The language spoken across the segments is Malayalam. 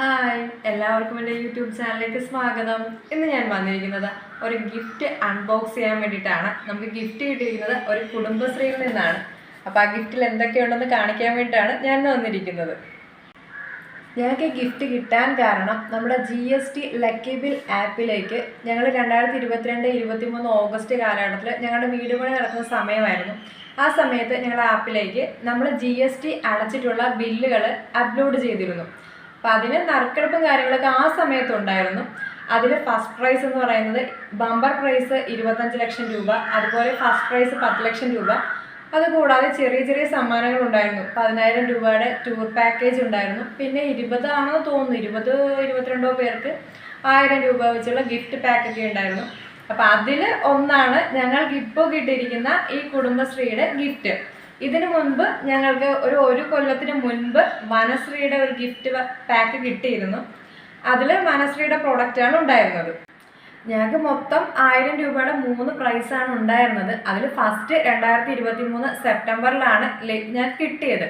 ഹായ് എല്ലാവർക്കും എന്റെ യൂട്യൂബ് ചാനലിലേക്ക് സ്വാഗതം. ഇന്ന് ഞാൻ വന്നിരിക്കുന്നത് ഒരു ഗിഫ്റ്റ് അൺബോക്സ് ചെയ്യാൻ വേണ്ടിയിട്ടാണ്. നമുക്ക് ഗിഫ്റ്റ് കിട്ടിയിരിക്കുന്നത് ഒരു കുടുംബശ്രീയിൽ നിന്നാണ്. അപ്പോൾ ആ ഗിഫ്റ്റിൽ എന്തൊക്കെയുണ്ടെന്ന് കാണിക്കാൻ വേണ്ടിയിട്ടാണ് ഞാൻ വന്നിരിക്കുന്നത്. ഞങ്ങൾക്ക് ഗിഫ്റ്റ് കിട്ടാൻ കാരണം നമ്മുടെ G S T lucky bill ആപ്പിലേക്ക് ഞങ്ങൾ രണ്ടായിരത്തി ഇരുപത്തിരണ്ട് ഇരുപത്തി മൂന്ന് ഓഗസ്റ്റ് കാലഘട്ടത്തിൽ ഞങ്ങളുടെ വീട് പണി നടക്കുന്ന സമയമായിരുന്നു. ആ സമയത്ത് ഞങ്ങളുടെ ആപ്പിലേക്ക് നമ്മൾ ജി എസ് ടി അടച്ചിട്ടുള്ള ബില്ലുകൾ അപ്ലോഡ് ചെയ്തിരുന്നു. അപ്പോൾ അതിന് നറുക്കെടുപ്പും കാര്യങ്ങളൊക്കെ ആ സമയത്തുണ്ടായിരുന്നു. അതിൽ ഫസ്റ്റ് പ്രൈസ് എന്ന് പറയുന്നത് ബമ്പർ പ്രൈസ് ഇരുപത്തഞ്ച് ലക്ഷം രൂപ അതുപോലെ ഫസ്റ്റ് പ്രൈസ് പത്ത് ലക്ഷം രൂപ. അതുകൂടാതെ ചെറിയ ചെറിയ സമ്മാനങ്ങൾ ഉണ്ടായിരുന്നു. പതിനായിരം രൂപയുടെ ടൂർ പാക്കേജ് ഉണ്ടായിരുന്നു. പിന്നെ ഇരുപതാണെന്ന് തോന്നുന്നു. ഇരുപത് ഇരുപത്തിരണ്ടോ പേർക്ക് ആയിരം രൂപ വെച്ചുള്ള ഗിഫ്റ്റ് പാക്കൊക്കെ ഉണ്ടായിരുന്നു. അപ്പം അതിൽ ഒന്നാണ് ഞങ്ങൾക്ക് ഇപ്പോൾ കിട്ടിയിരിക്കുന്ന ഈ കുടുംബശ്രീയുടെ ഗിഫ്റ്റ് ഇതിനു മുൻപ് ഞങ്ങൾക്ക് ഒരു ഒരു കൊല്ലത്തിന് മുൻപ് വനശ്രീയുടെ ഒരു ഗിഫ്റ്റ് പാക്ക് കിട്ടിയിരുന്നു. അതിൽ വനശ്രീയുടെ പ്രോഡക്റ്റാണ് ഉണ്ടായിരുന്നത്. ഞങ്ങൾക്ക് മൊത്തം ആയിരം രൂപയുടെ മൂന്ന് പ്രൈസാണ് ഉണ്ടായിരുന്നത്. അതിൽ ഫസ്റ്റ് രണ്ടായിരത്തി ഇരുപത്തി മൂന്ന് സെപ്റ്റംബറിലാണ് ഞാൻ കിട്ടിയത്.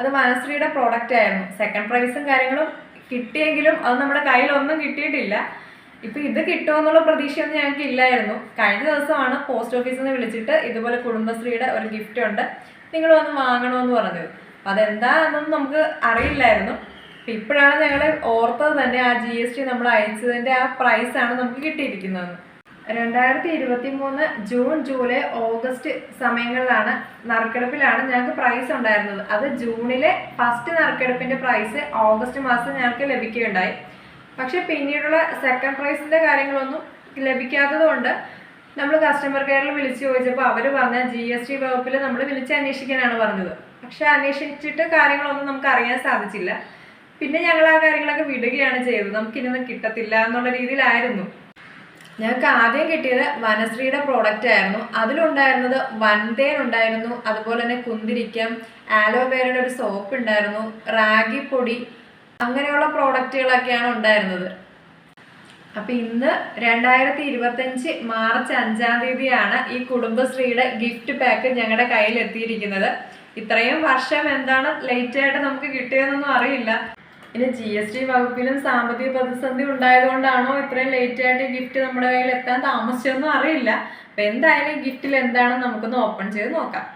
അത് വനശ്രീയുടെ പ്രോഡക്റ്റ് ആയിരുന്നു. സെക്കൻഡ് പ്രൈസും കാര്യങ്ങളും കിട്ടിയെങ്കിലും അത് നമ്മുടെ കയ്യിലൊന്നും കിട്ടിയിട്ടില്ല. ഇപ്പം ഇത് കിട്ടുമെന്നുള്ള പ്രതീക്ഷയൊന്നും ഞങ്ങൾക്ക് ഇല്ലായിരുന്നു കഴിഞ്ഞ ദിവസമാണ് പോസ്റ്റ് ഓഫീസിൽ നിന്ന് വിളിച്ചിട്ട് ഇതുപോലെ കുടുംബശ്രീയുടെ ഒരു ഗിഫ്റ്റ് ഉണ്ട്. നിങ്ങൾ വന്ന് വാങ്ങണമെന്ന് പറഞ്ഞത്. അതെന്താണെന്നൊന്നും നമുക്ക് അറിയില്ലായിരുന്നു. അപ്പം ഇപ്പോഴാണ് ഞങ്ങൾ ഓർത്തത് തന്നെ ആ ജി എസ് ടി നമ്മൾ അയച്ചതിന്റെ ആ പ്രൈസാണ് നമുക്ക് കിട്ടിയിരിക്കുന്നത്. രണ്ടായിരത്തി ഇരുപത്തി മൂന്ന് ജൂൺ ജൂലൈ ഓഗസ്റ്റ് സമയങ്ങളിലാണ് നറുക്കെടുപ്പിലാണ് ഞങ്ങൾക്ക് പ്രൈസ് ഉണ്ടായിരുന്നത്. അത് ജൂണിലെ ഫസ്റ്റ് നറുക്കെടുപ്പിന്റെ പ്രൈസ് ഓഗസ്റ്റ് മാസം ഞങ്ങൾക്ക് ലഭിക്കുകയുണ്ടായി. പക്ഷെ പിന്നീടുള്ള സെക്കൻഡ് പ്രൈസിന്റെ കാര്യങ്ങളൊന്നും ലഭിക്കാത്തത് കൊണ്ട് നമ്മൾ കസ്റ്റമർ കെയറിൽ വിളിച്ചു ചോദിച്ചപ്പോൾ അവർ പറഞ്ഞ ജി എസ് ടി വകുപ്പിൽ നമ്മൾ വിളിച്ച് അന്വേഷിക്കാനാണ് പറഞ്ഞത്. പക്ഷെ അന്വേഷിച്ചിട്ട് കാര്യങ്ങളൊന്നും നമുക്ക് അറിയാൻ സാധിച്ചില്ല. പിന്നെ ഞങ്ങൾ ആ കാര്യങ്ങളൊക്കെ വിടുകയാണ് ചെയ്തത്. നമുക്കിനൊന്നും കിട്ടത്തില്ല എന്നുള്ള രീതിയിലായിരുന്നു. ഞങ്ങൾക്ക് ആദ്യം കിട്ടിയത് വനശ്രീയുടെ പ്രോഡക്റ്റ് ആയിരുന്നു. അതിലുണ്ടായിരുന്നത് വൻതേൻ ഉണ്ടായിരുന്നു. അതുപോലെ തന്നെ കുന്തിരിക്കം ആലോവേരയുടെ ഒരു സോപ്പ് ഉണ്ടായിരുന്നു റാഗി പൊടി അങ്ങനെയുള്ള പ്രോഡക്റ്റുകളൊക്കെയാണ് ഉണ്ടായിരുന്നത്. അപ്പൊ ഇന്ന് രണ്ടായിരത്തി ഇരുപത്തഞ്ച് മാർച്ച് അഞ്ചാം തീയതിയാണ് ഈ കുടുംബശ്രീയുടെ ഗിഫ്റ്റ് പാക്ക് ഞങ്ങളുടെ കയ്യിൽ എത്തിയിരിക്കുന്നത് ഇത്രയും വർഷം എന്താണ് ലേറ്റ് ആയിട്ട് നമുക്ക് കിട്ടിയതെന്നൊന്നും അറിയില്ല. ഇനി ജി എസ് ടി വകുപ്പിലും സാമ്പത്തിക പ്രതിസന്ധി ഉണ്ടായതുകൊണ്ടാണോ ഇത്രയും ലേറ്റ് ആയിട്ട് ഗിഫ്റ്റ് നമ്മുടെ കയ്യിൽ എത്താൻ താമസിച്ചതെന്നും അറിയില്ല. അപ്പൊ എന്തായാലും ഗിഫ്റ്റിൽ എന്താണെന്ന് നമുക്കൊന്ന് ഓപ്പൺ ചെയ്ത് നോക്കാം.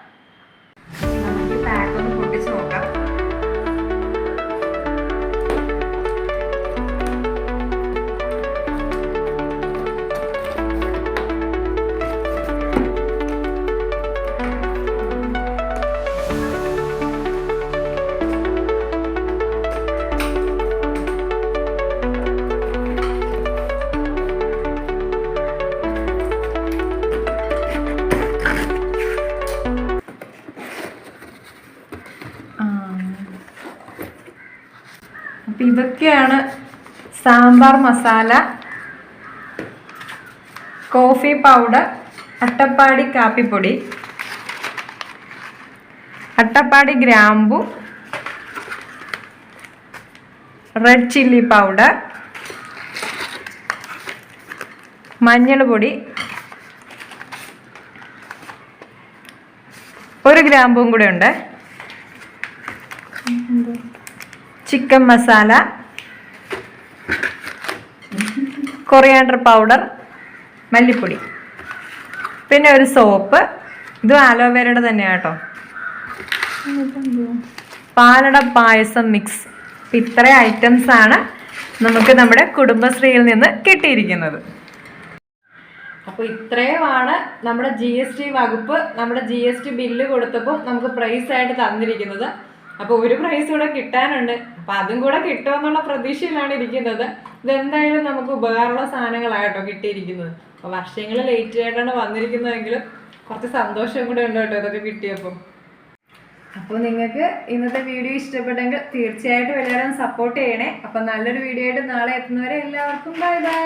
ഇതൊക്കെയാണ് സാമ്പാർ മസാല കോഫി പൗഡർ അട്ടപ്പാടി കാപ്പിപ്പൊടി അട്ടപ്പാടി ഗ്രാമ്പു റെഡ് ചില്ലി പൗഡർ മഞ്ഞൾ പൊടി ഒരു ഗ്രാമ്പും കൂടെ ഉണ്ട്. ചിക്കൻ മസാല കൊറിയാണ്ടർ പൗഡർ മല്ലിപ്പൊടി. പിന്നെ ഒരു സോപ്പ്. ഇത് ആലോവേരയുടെ തന്നെയാണ് കേട്ടോ. പാലട പായസം മിക്സ്. ഇത്ര ഐറ്റംസ് ആണ് നമുക്ക് നമ്മുടെ കുടുംബശ്രീയിൽ നിന്ന് കിട്ടിയിരിക്കുന്നത്. അപ്പോൾ ഇത്രയുമാണ് നമ്മുടെ ജി എസ് ടി വകുപ്പ് നമ്മുടെ ജി എസ് ടി ബില്ല് കൊടുത്തപ്പോൾ നമുക്ക് പ്രൈസ് ആയിട്ട് തന്നിരിക്കുന്നത്. അപ്പോൾ ഒരു പ്രൈസ് കൂടെ കിട്ടാനുണ്ട്. അപ്പോൾ അതും കൂടെ കിട്ടുമെന്നുള്ള പ്രതീക്ഷയിലാണ് ഇരിക്കുന്നത്. ഇതെന്തായാലും നമുക്ക് ഉപകാരമുള്ള സാധനങ്ങളായിട്ടോ കിട്ടിയിരിക്കുന്നത്. അപ്പോൾ വർഷങ്ങൾ ലേറ്റ് ആയിട്ടാണ് വന്നിരിക്കുന്നതെങ്കിലും കുറച്ച് സന്തോഷം കൂടെ ഉണ്ട് കേട്ടോ ഇതൊക്കെ കിട്ടിയപ്പോൾ അപ്പോൾ നിങ്ങൾക്ക് ഇന്നത്തെ വീഡിയോ ഇഷ്ടപ്പെട്ടെങ്കിൽ തീർച്ചയായിട്ടും എല്ലാവരും സപ്പോർട്ട് ചെയ്യണേ. അപ്പോൾ നല്ലൊരു വീഡിയോ ആയിട്ട് നാളെ എത്തുന്നവരെ എല്ലാവർക്കും ബൈ ബൈ